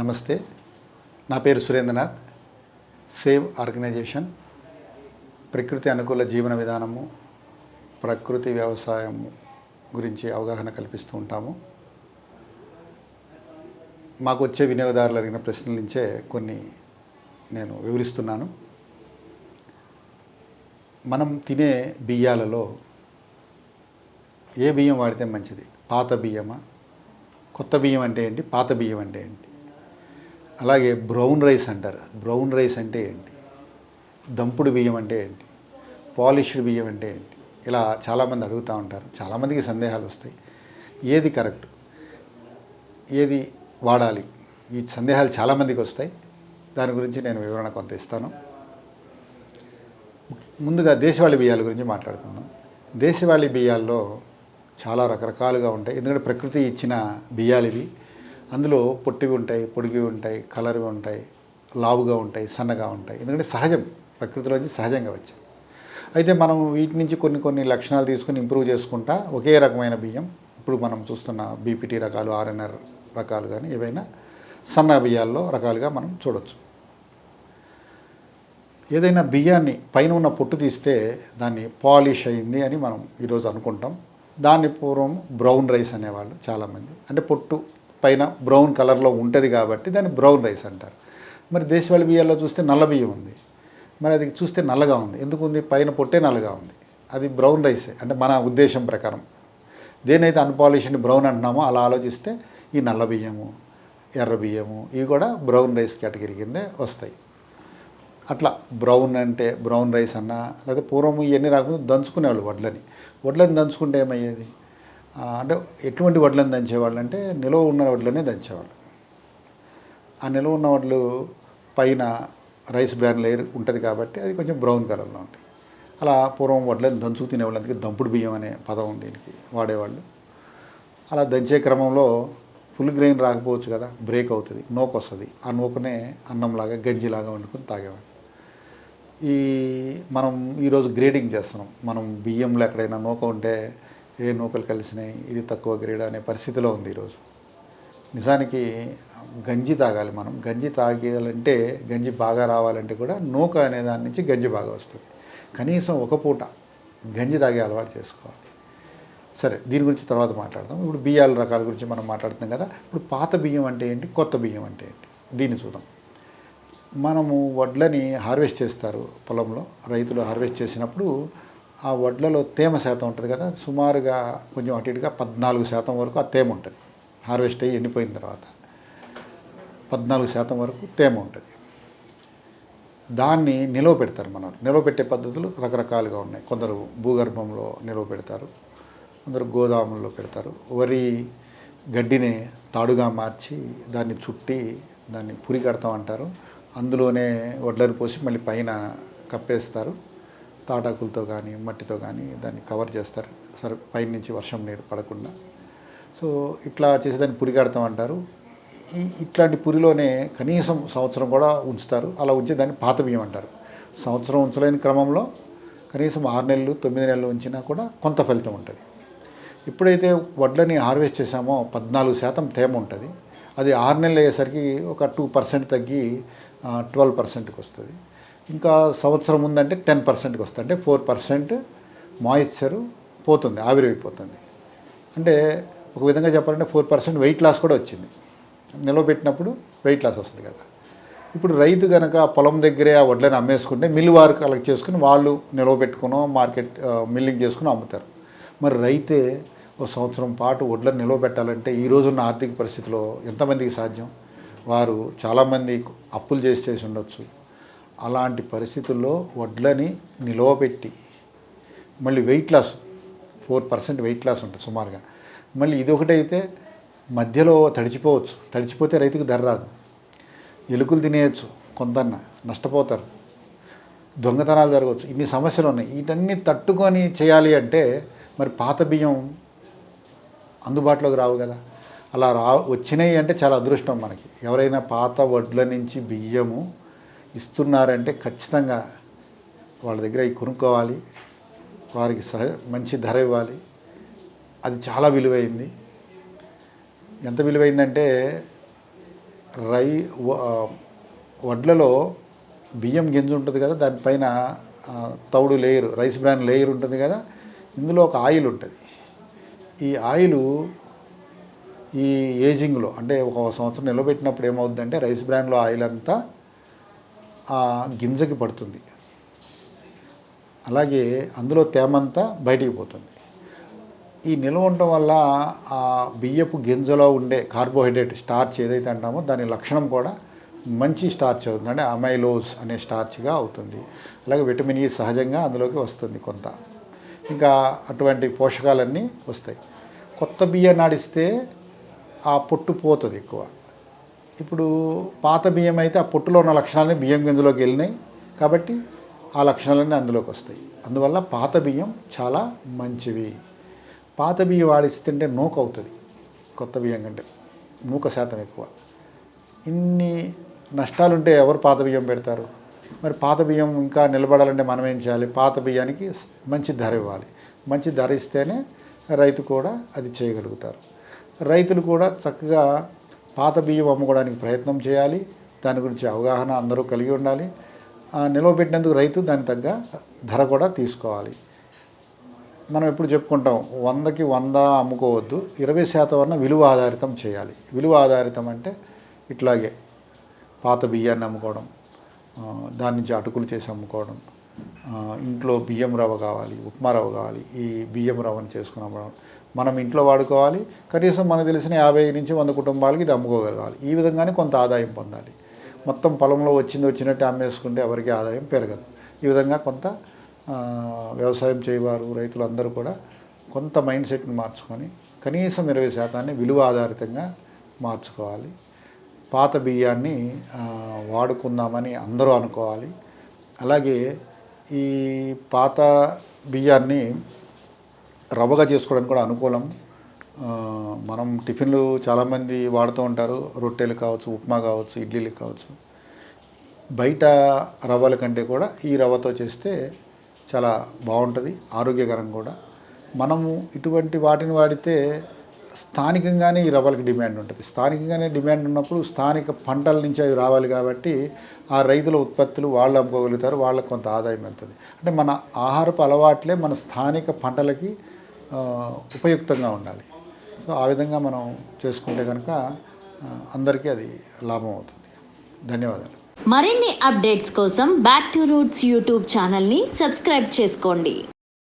నమస్తే. నా పేరు సురేంద్రనాథ్. Save organisation. ప్రకృతి అనుకూల జీవన విధానము ప్రకృతి వ్యవసాయము గురించి అవగాహన కల్పిస్తూ ఉంటాము. మాకు వచ్చే వినియోగదారులు అడిగిన ప్రశ్నల నుంచే కొన్ని నేను వివరిస్తున్నాను. మనం తినే బియ్యాలలో ఏ బియ్యం వాడితే మంచిది? పాత బియ్యమా? కొత్త బియ్యం అంటే ఏంటి? పాత బియ్యం అంటే ఏంటి? అలాగే బ్రౌన్ రైస్ అంటారు. బ్రౌన్ రైస్ అంటే ఏంటి? దంపుడు బియ్యం అంటే ఏంటి? పాలిష్డ్ బియ్యం అంటే ఏంటి? ఇలా చాలామంది అడుగుతూ ఉంటారు. చాలామందికి సందేహాలు వస్తాయి. ఏది కరెక్ట్? ఏది వాడాలి? ఈ సందేహాలు చాలామందికి వస్తాయి. దాని గురించి నేను వివరణ కొంత ఇస్తాను. ముందుగా దేశవాళీ బియ్యాల గురించి మాట్లాడుకుందాం. దేశవాళీ బియ్యాల్లో చాలా రకరకాలుగా ఉంటాయి. ఎందుకంటే ప్రకృతి ఇచ్చిన బియ్యాలు ఇవి. అందులో పొట్టివి ఉంటాయి పొడిగివి ఉంటాయి కలర్వి ఉంటాయి లావుగా ఉంటాయి సన్నగా ఉంటాయి. ఎందుకంటే సహజం ప్రకృతిలోంచి సహజంగా వచ్చాయి అయితే మనం వీటి నుంచి కొన్ని కొన్ని లక్షణాలు తీసుకుని ఇంప్రూవ్ చేసుకుంటా ఒకే రకమైన బియ్యం ఇప్పుడు మనం చూస్తున్న బీపీటీ రకాలు ఆర్ఎన్ఆర్ రకాలు కానీ ఏవైనా సన్న బియ్యాల్లో రకాలుగా మనం చూడవచ్చు ఏదైనా బియ్యాన్ని పైన ఉన్న పొట్టు తీస్తే దాన్ని పాలిష్ అయింది అని మనం ఈరోజు అనుకుంటాం. దాన్ని పూర్వం బ్రౌన్ రైస్ అనేవాళ్ళు చాలామంది. అంటే పొట్టు పైన బ్రౌన్ కలర్లో ఉంటుంది కాబట్టి దాన్ని బ్రౌన్ రైస్ అంటారు. మరి దేశవాళీ బియ్యాల్లో చూస్తే నల్ల బియ్యం ఉంది. మరి అది చూస్తే నల్లగా ఉంది. ఎందుకు ఉంది? పైన పొట్టే నల్లగా ఉంది. అది బ్రౌన్ రైసే అంటే మన ఉద్దేశం ప్రకారం. దేనైతే అన్పాలిష్డ్ బ్రౌన్ అంటున్నామో అలా ఆలోచిస్తే ఈ నల్ల బియ్యము ఎర్ర బియ్యము ఇవి కూడా బ్రౌన్ రైస్ కేటగిరీ కిందే వస్తాయి. అట్లా బ్రౌన్ అంటే బ్రౌన్ రైస్ అన్నా లేదా పూర్వం ఇవన్నీ రాకుండా దంచుకునేవాళ్ళు వడ్లని. వడ్లని దంచుకుంటే ఏమయ్యేది? అంటే ఎటువంటి వడ్లను దంచేవాళ్ళు అంటే నిలవ ఉన్న వడ్లనే దంచేవాళ్ళు. ఆ నిలవ ఉన్న వడ్లు పైన రైస్ బ్రాన్ లేయర్ ఉంటుంది కాబట్టి అది కొంచెం బ్రౌన్ కలర్లో ఉంటాయి. అలా పూర్వం వడ్లను దంచుకు తినేవాళ్ళు అందుకే దంపుడు బియ్యం అనే పదం ఉంది దీనికి వాడేవాళ్ళు. అలా దంచే క్రమంలో ఫుల్ గ్రెయిన్ రాకపోవచ్చు కదా బ్రేక్ అవుతుంది నోకు వస్తుంది. ఆ నూకనే అన్నంలాగా గంజిలాగా వండుకొని తాగేవాళ్ళు. ఈ మనం ఈరోజు గ్రేడింగ్ చేస్తున్నాం. మనం బియ్యంలో ఎక్కడైనా నూక ఉంటే ఏ నూకలు కలిసినాయి ఇది తక్కువ గ్రేడ్ అనే పరిస్థితిలో ఉంది ఈరోజు. నిజానికి గంజి తాగాలి మనం. గంజి తాగాలంటే గంజి బాగా రావాలంటే కూడా నూక అనే దాని నుంచి గంజి బాగా వస్తుంది. కనీసం ఒక పూట గంజి తాగే అలవాటు చేసుకోవాలి. సరే దీని గురించి తర్వాత మాట్లాడదాం. ఇప్పుడు బియ్యాల రకాల గురించి మనం మాట్లాడుతున్నాం కదా. ఇప్పుడు పాత బియ్యం అంటే ఏంటి? కొత్త బియ్యం అంటే ఏంటి? దీన్ని చూద్దాం. మనము వడ్లని హార్వెస్ట్ చేస్తారు పొలంలో. రైతులు హార్వెస్ట్ చేసినప్పుడు ఆ వడ్లలో తేమ శాతం ఉంటుంది కదా సుమారుగా కొంచెం అటు ఇటుగా పద్నాలుగు శాతం వరకు ఆ తేమ ఉంటుంది. హార్వెస్ట్ అయ్యి ఎండిపోయిన తర్వాత పద్నాలుగు శాతం వరకు తేమ ఉంటుంది. దాన్ని నిలవ పెడతారు మనం నిలవ పెట్టే పద్ధతులు రకరకాలుగా ఉన్నాయి. కొందరు భూగర్భంలో నిలవ పెడతారు కొందరు గోదాముల్లో పెడతారు. వరి గడ్డిని తాడుగా మార్చి దాన్ని చుట్టి దాన్ని పురి కడతాం అంటారు అందులోనే వడ్లను పోసి మళ్ళీ పైన కప్పేస్తారు. తాటాకులతో కానీ మట్టితో కానీ దాన్ని కవర్ చేస్తారు. సరే పైనుంచి వర్షం నీరు పడకుండా. సో ఇట్లా చేసి దాన్ని పురి కడతాం అంటారు. ఇట్లాంటి పురిలోనే కనీసం సంవత్సరం కూడా ఉంచుతారు. అలా ఉంచి దాన్ని పాత బియ్యం అంటారు. సంవత్సరం ఉంచలేని క్రమంలో కనీసం ఆరు నెలలు తొమ్మిది నెలలు ఉంచినా కూడా కొంత ఫలితం ఉంటుంది. ఎప్పుడైతే వడ్లని హార్వెస్ట్ చేసామో పద్నాలుగు శాతం తేమ ఉంటుంది. అది ఆరు నెలలు అయ్యేసరికి ఒక టూ పర్సెంట్ తగ్గి ట్వెల్వ్ పర్సెంట్కి వస్తుంది. ఇంకా సంవత్సరం ఉందంటే టెన్ పర్సెంట్కి వస్తుంది. అంటే ఫోర్ పర్సెంట్ మాయిశ్చరు పోతుంది ఆవిరైపోతుంది. అంటే ఒక విధంగా చెప్పాలంటే ఫోర్ పర్సెంట్ వెయిట్ లాస్ కూడా వచ్చింది. నిలవబెట్టినప్పుడు వెయిట్ లాస్ వస్తుంది కదా. ఇప్పుడు రైతు కనుక పొలం దగ్గరే ఆ వడ్లను అమ్మేసుకుంటే మిల్లు వారు కలెక్ట్ చేసుకుని వాళ్ళు నిలవబెట్టుకునో మార్కెట్ మిల్లింగ్ చేసుకుని అమ్ముతారు. మరి రైతే ఒక సంవత్సరం పాటు వడ్లను నిలవబెట్టాలంటే ఈ రోజున్న ఆర్థిక పరిస్థితిలో ఎంతమందికి సాధ్యం? వారు చాలామంది అప్పులు చేసి చేసి ఉండొచ్చు. అలాంటి పరిస్థితుల్లో వడ్లని నిలవబెట్టి మళ్ళీ weight loss four percent weight loss ఉంటుంది సుమారుగా. మళ్ళీ ఇదొకటైతే మధ్యలో తడిచిపోవచ్చు. తడిచిపోతే రైతుకు ధర రాదు. ఎలుకలు తినేయచ్చు కొందన్న నష్టపోతారు. దొంగతనాలు జరగవచ్చు. ఇన్ని సమస్యలు ఉన్నాయి. వీటన్ని తట్టుకొని చేయాలి అంటే మరి పాత బియ్యం అందుబాటులోకి రావు కదా. అలా రా వచ్చినాయి అంటే చాలా అదృష్టం మనకి. ఎవరైనా పాత వడ్ల నుంచి బియ్యము ఇస్తున్నారంటే ఖచ్చితంగా వాళ్ళ దగ్గర అవి కొనుక్కోవాలి. వారికి సహ మంచి ధర ఇవ్వాలి. అది చాలా విలువైంది. ఎంత విలువైందంటే రై వడ్లలో బియ్యం గింజ ఉంటుంది కదా దానిపైన తౌడు లేయర్ రైస్ బ్రాన్ లేయర్ ఉంటుంది కదా ఇందులో ఒక ఆయిల్ ఉంటుంది. ఈ ఆయిలు ఈ ఏజింగ్లో అంటే ఒక సంవత్సరం నిలబెట్టినప్పుడు ఏమవుతుందంటే రైస్ బ్రాన్లో ఆయిల్ అంతా ఆ గింజకి పడుతుంది. అలాగే అందులో తేమంతా బయటికి పోతుంది. ఈ నిల్వ ఉండటం వల్ల ఆ బియ్యపు గింజలో ఉండే కార్బోహైడ్రేట్ స్టార్చ్ ఏదైతే అంటామో దాని లక్షణం కూడా మంచి స్టార్చ్ అవుతుంది. అంటే అమైలోస్ అనే స్టార్చ్గా అవుతుంది. అలాగే విటమిన్ ఈ సహజంగా అందులోకి వస్తుంది కొంత. ఇంకా అటువంటి పోషకాలన్నీ వస్తాయి. కొత్త బియ్యం నాడిస్తే ఆ పొట్టు పోతుంది ఎక్కువ. ఇప్పుడు పాత బియ్యం అయితే ఆ పొట్టులో ఉన్న లక్షణాలని బియ్యం గింజలోకి వెళ్ళినాయి. కాబట్టి ఆ లక్షణాలన్నీ అందులోకి వస్తాయి. అందువల్ల పాత బియ్యం చాలా మంచివి. పాత బియ్యం వాడిస్తుంటే నూక అవుతుంది. కొత్త బియ్యం కంటే నూక శాతం ఎక్కువ. ఇన్ని నష్టాలుంటే ఎవరు పాత బియ్యం పెడతారు? మరి పాత బియ్యం ఇంకా నిలబడాలంటే మనం ఏం చేయాలి? పాత బియ్యానికి మంచి ధర ఇవ్వాలి. మంచి ధర ఇస్తేనే రైతు కూడా అది చేయగలుగుతారు. రైతులు కూడా చక్కగా పాత బియ్యం అమ్ముకోవడానికి ప్రయత్నం చేయాలి. దాని గురించి అవగాహన అందరూ కలిగి ఉండాలి. నిలవబెట్టినందుకు నిల్వ పెట్టినందుకు రైతు దాని తగ్గ ధర కూడా తీసుకోవాలి. మనం ఎప్పుడు చెప్పుకుంటాం వందకి వంద అమ్ముకోవద్దు ఇరవై శాతం అన్న విలువ ఆధారితం చేయాలి. విలువ ఆధారితం అంటే ఇట్లాగే పాత బియ్యాన్ని అమ్ముకోవడం దాని నుంచి అటుకులు చేసి అమ్ముకోవడం ఇంట్లో బియ్యం రవ్వ కావాలి ఉప్మా రవ్వ కావాలి ఈ బియ్యం రవ్వను చేసుకుని అమ్మడం మనం ఇంట్లో వాడుకోవాలి. కనీసం మనకు తెలిసిన యాభై నుంచి వంద కుటుంబాలకి ఇది అమ్ముకోగలగాలి. ఈ విధంగానే కొంత ఆదాయం పొందాలి. మొత్తం పొలంలో వచ్చింది వచ్చినట్టు అమ్మేసుకుంటే ఎవరికి ఆదాయం పెరగదు. ఈ విధంగా కొంత వ్యవసాయం చేయవారు రైతులు అందరూ కూడా కొంత మైండ్ సెట్ని మార్చుకొని కనీసం ఇరవై శాతాన్ని విలువ ఆధారితంగా మార్చుకోవాలి. పాత బియ్యాన్ని వాడుకుందామని అందరూ అనుకోవాలి. అలాగే ఈ పాత బియ్యాన్ని రవ్వగా చేసుకోవడానికి కూడా అనుకూలం. మనం టిఫిన్లు చాలామంది వాడుతూ ఉంటారు. రొట్టెలు కావచ్చు ఉప్మా కావచ్చు ఇడ్లీలు కావచ్చు. బయట రవ్వల కంటే కూడా ఈ రవ్వతో చేస్తే చాలా బాగుంటుంది ఆరోగ్యకరం కూడా. మనము ఇటువంటి వాటిని వాడితే స్థానికంగానే ఈ రవ్వలకి డిమాండ్ ఉంటుంది. స్థానికంగానే డిమాండ్ ఉన్నప్పుడు స్థానిక పంటల నుంచి అవి రావాలి కాబట్టి ఆ రైతుల ఉత్పత్తులు వాళ్ళు అమ్ముకోగలుగుతారు వాళ్ళకి కొంత ఆదాయం వెళ్తుంది. అంటే మన ఆహారపు అలవాట్లే మన స్థానిక పంటలకి ఉపయుక్తంగా ఉండాలి. సో ఆ విధంగా మనం చేసుకుంటే కనుక అందరికీ అది లాభం అవుతుంది. ధన్యవాదాలు. మరిన్ని అప్డేట్స్ కోసం బ్యాక్ టు రూట్స్ యూట్యూబ్ ఛానల్ని సబ్స్క్రైబ్ చేసుకోండి.